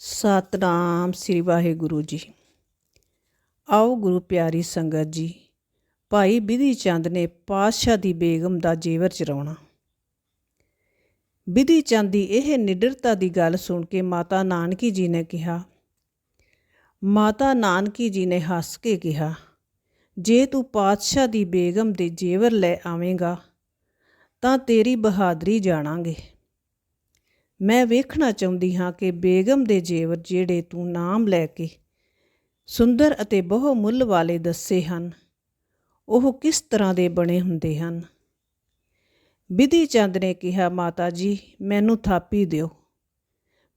ਸਤਨਾਮ ਸ੍ਰੀ ਵਾਹਿਗੁਰੂ ਜੀ। ਆਓ ਗੁਰੂ ਪਿਆਰੀ ਸੰਗਤ ਜੀ, ਭਾਈ ਬਿਧੀ ਚੰਦ ਨੇ ਪਾਤਸ਼ਾਹ ਦੀ ਬੇਗਮ ਦਾ ਜੇਵਰ ਚਰਾਉਣਾ। ਬਿਧੀ ਚੰਦ ਦੀ ਇਹ ਨਿਡਰਤਾ ਦੀ ਗੱਲ ਸੁਣ ਕੇ ਮਾਤਾ ਨਾਨਕੀ ਜੀ ਨੇ ਕਿਹਾ, ਮਾਤਾ ਨਾਨਕੀ ਜੀ ਨੇ ਹੱਸ ਕੇ ਕਿਹਾ, ਜੇ ਤੂੰ ਪਾਤਸ਼ਾਹ ਦੀ ਬੇਗਮ ਦੇ ਜੇਵਰ ਲੈ ਆਵੇਂਗਾ, ਤਾਂ ਤੇਰੀ ਬਹਾਦਰੀ ਜਾਣਾਂਗੇ। ਮੈਂ ਵੇਖਣਾ ਚਾਹੁੰਦੀ ਹਾਂ ਕਿ ਬੇਗਮ ਦੇ ਜੇਵਰ ਜਿਹੜੇ ਤੂੰ ਨਾਮ ਲੈ ਕੇ ਸੁੰਦਰ ਅਤੇ ਬਹੁ ਮੁੱਲ ਵਾਲੇ ਦੱਸੇ ਹਨ, ਉਹ ਕਿਸ ਤਰ੍ਹਾਂ ਦੇ ਬਣੇ ਹੁੰਦੇ ਹਨ? ਬਿਧੀ ਚੰਦ ਨੇ ਕਿਹਾ, ਮਾਤਾ ਜੀ, ਮੈਨੂੰ ਥਾਪੀ ਦਿਓ।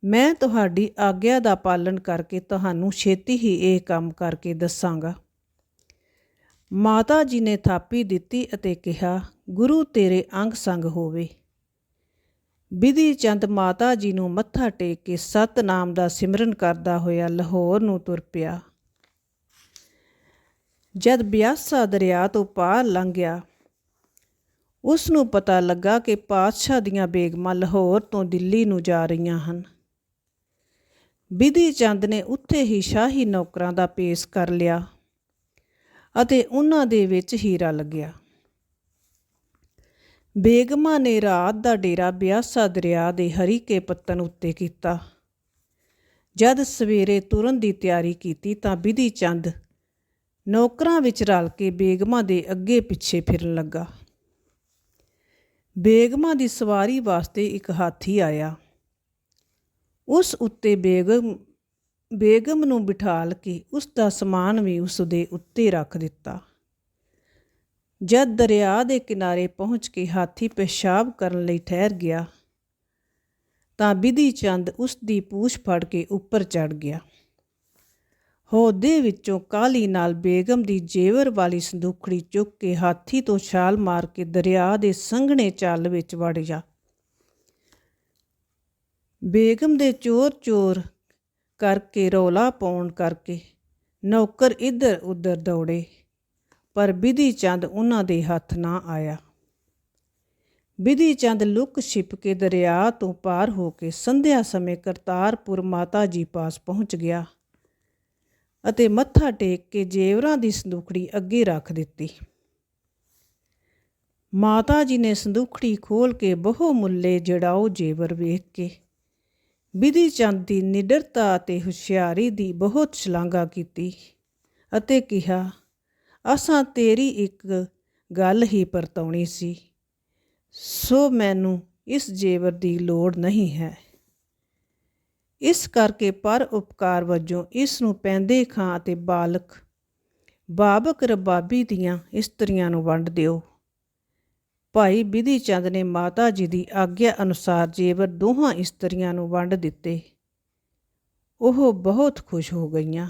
ਮੈਂ ਤੁਹਾਡੀ ਆਗਿਆ ਦਾ ਪਾਲਣ ਕਰਕੇ ਤੁਹਾਨੂੰ ਛੇਤੀ ਹੀ ਇਹ ਕੰਮ ਕਰਕੇ ਦੱਸਾਂਗਾ। ਮਾਤਾ ਜੀ ਨੇ ਥਾਪੀ ਦਿੱਤੀ ਅਤੇ ਕਿਹਾ, ਗੁਰੂ ਤੇਰੇ ਅੰਗ ਸੰਗ ਹੋਵੇ। ਬਿਧੀ ਚੰਦ ਮਾਤਾ ਜੀ ਨੂੰ ਮੱਥਾ ਟੇਕ ਕੇ ਸਤਨਾਮ ਦਾ ਸਿਮਰਨ ਕਰਦਾ ਹੋਇਆ ਲਾਹੌਰ ਨੂੰ ਤੁਰ ਪਿਆ। ਜਦ ਬਿਆਸਾ ਦਰਿਆ ਤੋਂ ਪਾਰ ਲੰਘ ਗਿਆ, ਉਸ ਨੂੰ ਪਤਾ ਲੱਗਾ ਕਿ ਪਾਤਸ਼ਾਹ ਦੀਆਂ ਬੇਗਮਾਂ ਲਾਹੌਰ ਤੋਂ ਦਿੱਲੀ ਨੂੰ ਜਾ ਰਹੀਆਂ ਹਨ। ਬਿਧੀ ਚੰਦ ਨੇ ਉੱਥੇ ਹੀ ਸ਼ਾਹੀ ਨੌਕਰਾਂ ਦਾ ਪੇਸ਼ ਕਰ ਲਿਆ ਅਤੇ ਉਹਨਾਂ ਦੇ ਵਿੱਚ ਹੀਰਾ ਲੱਗਿਆ। ਬੇਗਮਾਂ ਨੇ ਰਾਤ ਦਾ ਡੇਰਾ ਬਿਆਸਾ ਦਰਿਆ ਦੇ ਹਰੀਕੇ ਪੱਤਨ ਉੱਤੇ ਕੀਤਾ। ਜਦ ਸਵੇਰੇ ਤੁਰਨ ਦੀ ਤਿਆਰੀ ਕੀਤੀ ਤਾਂ ਬਿਧੀ ਚੰਦ ਨੌਕਰਾਂ ਵਿੱਚ ਰਲ ਕੇ ਬੇਗਮਾਂ ਦੇ ਅੱਗੇ ਪਿੱਛੇ ਫਿਰਨ ਲੱਗਾ। ਬੇਗਮਾਂ ਦੀ ਸਵਾਰੀ ਵਾਸਤੇ ਇੱਕ ਹਾਥੀ ਆਇਆ। ਉਸ ਉੱਤੇ ਬੇਗਮ ਬੇਗਮ ਨੂੰ ਬਿਠਾਲ ਕੇ ਉਸ ਦਾ ਸਮਾਨ ਵੀ ਉਸ ਦੇ ਉੱਤੇ ਰੱਖ ਦਿੱਤਾ। ਜਦ ਦਰਿਆ ਦੇ ਕਿਨਾਰੇ ਪਹੁੰਚ ਕੇ ਹਾਥੀ ਪਿਸ਼ਾਬ ਕਰਨ ਲਈ ਠਹਿਰ ਗਿਆ, ਤਾਂ ਬਿਧੀ ਚੰਦ ਉਸ ਦੀ ਪੂਛ ਫੜ ਕੇ ਉੱਪਰ ਚੜ ਗਿਆ। ਹੋਦੇ ਵਿੱਚੋਂ ਕਾਲੀ ਨਾਲ ਬੇਗਮ ਦੀ ਜੇਵਰ ਵਾਲੀ ਸੰਦੂਖੜੀ ਚੁੱਕ ਕੇ ਹਾਥੀ ਤੋਂ ਛਾਲ ਮਾਰ ਕੇ ਦਰਿਆ ਦੇ ਸੰਘਣੇ ਚੱਲ ਵਿੱਚ ਵੜ ਗਿਆ। ਬੇਗਮ ਦੇ ਚੋਰ-ਚੋਰ ਕਰਕੇ ਰੌਲਾ ਪਾਉਣ ਕਰਕੇ ਨੌਕਰ ਇੱਧਰ ਉੱਧਰ ਦੌੜੇ। ਪਰ ਬਿਧੀ ਚੰਦ ਉਹਨਾਂ ਦੇ ਹੱਥ ਨਾ ਆਇਆ। ਬਿਧੀ ਚੰਦ ਲੁੱਕ ਛਿਪ ਕੇ ਦਰਿਆ ਤੋਂ ਪਾਰ ਹੋ ਕੇ ਸੰਧਿਆ ਸਮੇਂ ਕਰਤਾਰਪੁਰ ਮਾਤਾ ਜੀ ਪਾਸ ਪਹੁੰਚ ਗਿਆ ਅਤੇ ਮੱਥਾ ਟੇਕ ਕੇ ਜੇਵਰਾਂ ਦੀ ਸੰਦੂਖੜੀ ਅੱਗੇ ਰੱਖ ਦਿੱਤੀ। ਮਾਤਾ ਜੀ ਨੇ ਸੰਦੂਖੜੀ ਖੋਲ ਕੇ ਬਹੁ ਮੁੱਲੇ ਜੜਾਓ ਜੇਵਰ ਵੇਖ ਕੇ ਵਿਧੀ ਚੰਦ ਦੀ ਨਿਡਰਤਾ ਅਤੇ ਹੁਸ਼ਿਆਰੀ ਦੀ ਬਹੁਤ ਸ਼ਲਾਘਾ ਕੀਤੀ ਅਤੇ ਕਿਹਾ ਅਸਾਂ ਤੇਰੀ ਇੱਕ ਗੱਲ ਹੀ ਪਰਤਾਉਣੀ ਸੀ। ਸੋ ਮੈਨੂੰ ਇਸ ਜੇਵਰ ਦੀ ਲੋੜ ਨਹੀਂ ਹੈ। ਇਸ ਕਰਕੇ ਪਰ ਉਪਕਾਰ ਵਜੋਂ ਇਸ ਨੂੰ ਪੈਂਦੇ ਖਾਂ ਅਤੇ ਬਾਲਕ, ਬਾਬਕ ਰਬਾਬੀ ਦੀਆਂ ਇਸਤਰੀਆਂ ਨੂੰ ਵੰਡ ਦਿਓ। ਭਾਈ ਬਿਧੀ ਚੰਦ ਨੇ ਮਾਤਾ ਜੀ ਦੀ ਆਗਿਆ ਅਨੁਸਾਰ ਜੇਵਰ ਦੋਹਾਂ ਇਸਤਰੀਆਂ ਨੂੰ ਵੰਡ ਦਿੱਤੇ। ਉਹ ਬਹੁਤ ਖੁਸ਼ ਹੋ ਗਈਆਂ।